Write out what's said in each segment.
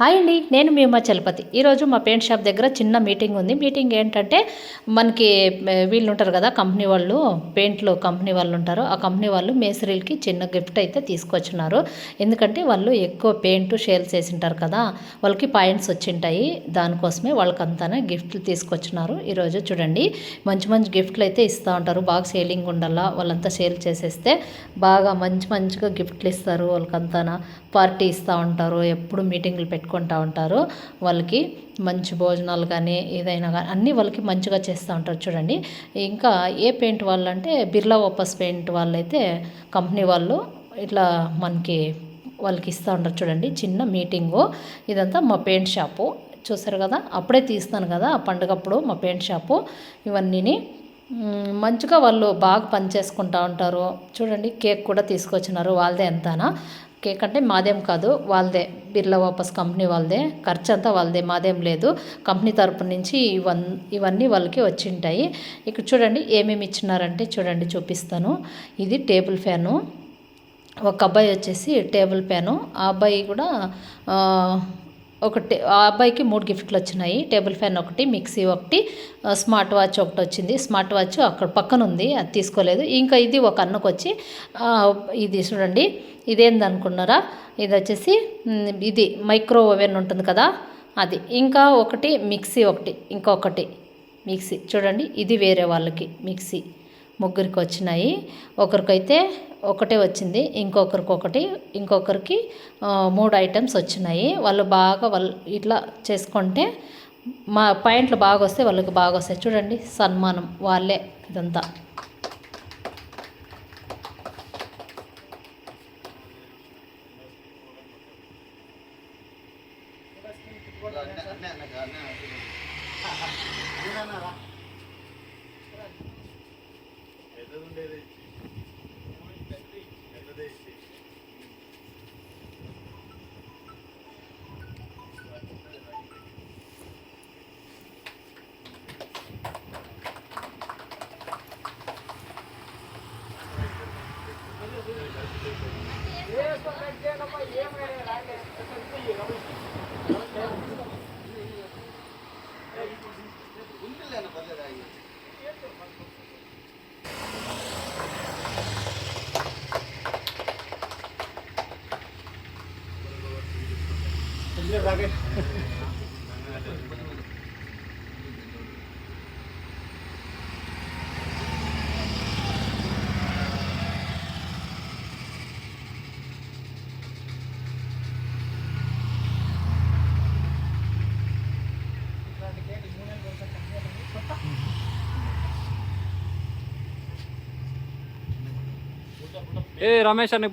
Hi అండి నేను మీ మా చలపతి. ఈరోజు మా పెయింట్ షాప్ దగ్గర చిన్న మీటింగ్ ఉంది. మీటింగ్ ఏంటంటే మనకి వీళ్ళు ఉంటారు కదా కంపెనీ వాళ్ళు పెయింట్లు కంపెనీ వాళ్ళు ఉంటారు ఆ కంపెనీ వాళ్ళు మేస్త్రీలకి చిన్న గిఫ్ట్ అయితే తీసుకొచ్చినారు. ఎందుకంటే వాళ్ళు ఎక్కువ పెయింట్ షేల్ చేసింటారు కదా వాళ్ళకి పాయింట్స్ వచ్చింటాయి. దానికోసమే వాళ్ళకంతానే గిఫ్ట్లు తీసుకొచ్చినారు. ఈరోజు చూడండి మంచి మంచి గిఫ్ట్లు అయితే ఇస్తూ ఉంటారు. బాగా సేలింగ్ ఉండాలా వాళ్ళంతా సేల్ చేసేస్తే బాగా మంచి మంచిగా గిఫ్ట్లు ఇస్తారు. వాళ్ళకంతా పార్టీ ఇస్తూ ఉంటారు. ఎప్పుడు మీటింగ్లు పెట్టుకుంటూ ఉంటారు. వాళ్ళకి మంచి భోజనాలు కానీ ఏదైనా కానీ అన్నీ వాళ్ళకి మంచిగా చేస్తూ ఉంటారు చూడండి. ఇంకా ఏ పెయింట్ వాళ్ళు అంటే బిర్లా ఓపస్ పెయింట్ వాళ్ళైతే కంపెనీ వాళ్ళు ఇట్లా మనకి వాళ్ళకి ఇస్తూ ఉంటారు చూడండి. చిన్న మీటింగు. ఇదంతా మా పెయింట్ షాపు. చూసారు కదా? అప్పుడే తీస్తాను కదా ఆ పండుగప్పుడు మా పెయింట్ షాపు. ఇవన్నీని. మంచిగా వాళ్ళు బాగా పని చేసుకుంటూ ఉంటారు. చూడండి కేక్ కూడా తీసుకొచ్చినారు వాళ్ళదే ఎంతనా. కేక్ అంటే మాదేం కాదు వాళ్ళదే. బిర్లా వాపస్ కంపెనీ వాళ్ళదే. ఖర్చు అంతా వాళ్ళదే. మాదేం లేదు. కంపెనీ తరపు నుంచి ఇవన్ ఇవన్నీ వాళ్ళకి వచ్చింటాయి. ఇక్కడ చూడండి ఏమేమి ఇచ్చినారంటే చూడండి చూపిస్తాను. ఇది టేబుల్ ఫ్యాను. ఒక అబ్బాయి వచ్చేసి టేబుల్ ఫ్యాను. ఆ అబ్బాయి కూడా ఒకటి ఆ అబ్బాయికి మూడు గిఫ్ట్లు వచ్చినాయి. టేబుల్ ఫ్యాన్ ఒకటి మిక్సీ ఒకటి స్మార్ట్ వాచ్ ఒకటి వచ్చింది. స్మార్ట్ వాచ్ అక్కడ పక్కన ఉంది అది తీసుకోలేదు. ఇంకా ఇది ఒక అన్నకు వచ్చి ఇది చూడండి ఇదేంది అనుకున్నారా ఇది వచ్చేసి ఇది మైక్రో ఓవెన్ ఉంటుంది కదా అది. ఇంకా ఒకటి మిక్సీ ఒకటి ఇంకొకటి మిక్సీ. చూడండి ఇది వేరే వాళ్ళకి మిక్సీ. ముగ్గురికి వచ్చినాయి ఒకరికైతే ఒకటే వచ్చింది ఇంకొకరికి ఒకటి ఇంకొకరికి మూడు ఐటమ్స్ వచ్చినాయి వాళ్ళు బాగా వాళ్ళు ఇట్లా చేసుకుంటే మా పాయింట్లు బాగా వస్తే వాళ్ళకి బాగా వస్తాయి చూడండి సన్మానం వాళ్ళే ఇదంతా അതുകൊണ്ട് ఏ రమేష్ అన్నకు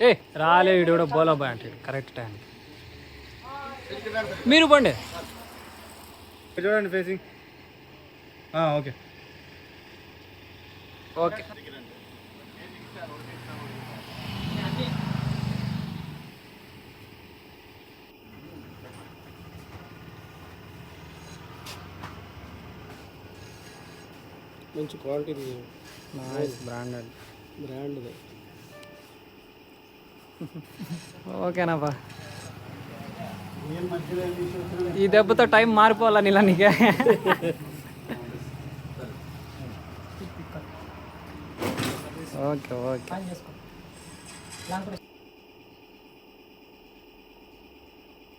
ఏ రాలే వీడు కూడా బోలో బాయ్ అంటే కరెక్ట్ టైం మీరు పండి చూడండి ఫేసింగ్ ఓకే ఓకే मंच quality nice branded brand okay ना बा ये दब तो टाइम मार पाला नीला निका ఓకే ఓకే.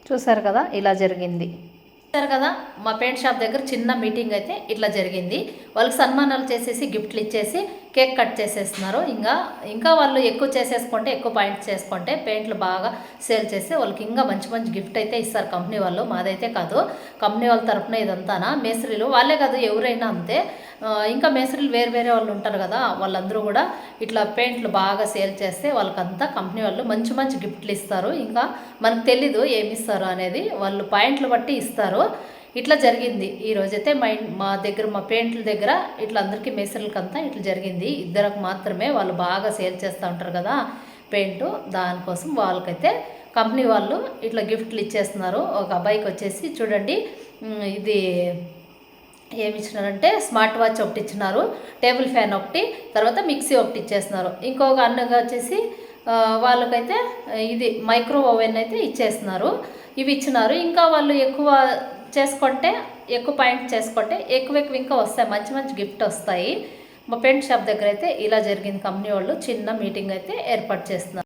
చూసారు కదా ఇలా జరిగింది. చూసారు కదా మా పెయింట్ షాప్ దగ్గర చిన్న మీటింగ్ అయితే ఇట్లా జరిగింది. వాళ్ళకి సన్మానాలు చేసేసి గిఫ్ట్లు ఇచ్చేసి కేక్ కట్ చేసేస్తున్నారు. ఇంకా ఇంకా వాళ్ళు ఎక్కువ చేసేసుకుంటే ఎక్కువ పాయింట్స్ చేసుకుంటే పెయింట్లు బాగా సేల్ చేస్తే వాళ్ళకి ఇంకా మంచి మంచి గిఫ్ట్ అయితే ఇస్తారు కంపెనీ వాళ్ళు. మాదైతే కాదు. కంపెనీ వాళ్ళ తరఫున ఇదంతానా? మేస్త్రీలు వాళ్ళే కాదు ఎవరైనా అంతే. ఇంకా మేస్త్రీలు వేరు వేరే వాళ్ళు ఉంటారు కదా వాళ్ళందరూ కూడా ఇట్లా పెయింట్లు బాగా సేల్ చేస్తే వాళ్ళకంతా కంపెనీ వాళ్ళు మంచి మంచి గిఫ్ట్లు ఇస్తారు. ఇంకా మనకు తెలీదు ఏమి ఇస్తారు అనేది వాళ్ళు పాయింట్లు బట్టి ఇస్తారు. ఇట్లా జరిగింది. ఈరోజైతే మా మా దగ్గర మా పెయింట్ల దగ్గర ఇట్లా అందరికీ మేస్త్రీలకంతా ఇట్లా జరిగింది. ఇద్దరికి మాత్రమే వాళ్ళు బాగా సేల్ చేస్తూ ఉంటారు కదా పెయింట్. దానికోసం వాళ్ళకైతే కంపెనీ వాళ్ళు ఇట్లా గిఫ్ట్లు ఇచ్చేస్తున్నారు. ఒక అబ్బాయికి వచ్చేసి చూడండి ఇది ఏమి ఇచ్చినారంటే స్మార్ట్ వాచ్ ఒకటి ఇచ్చినారు టేబుల్ ఫ్యాన్ ఒకటి తర్వాత మిక్సీ ఒకటి ఇచ్చేస్తున్నారు. ఇంకొక అన్నగా వచ్చేసి వాళ్ళకైతే ఇది మైక్రో ఓవెన్ అయితే ఇచ్చేస్తున్నారు. ఇవి ఇచ్చినారు. ఇంకా వాళ్ళు ఎక్కువ చేసుకుంటే ఎక్కువ పాయింట్ చేసుకుంటే ఎక్కువ ఎక్కువ ఇంకా వస్తాయి. మంచి మంచి గిఫ్ట్ వస్తాయి. మా పెయింట్ షాప్ దగ్గర అయితే ఇలా జరిగింది. కంపెనీ వాళ్ళు చిన్న మీటింగ్ అయితే ఏర్పాటు చేస్తున్నారు.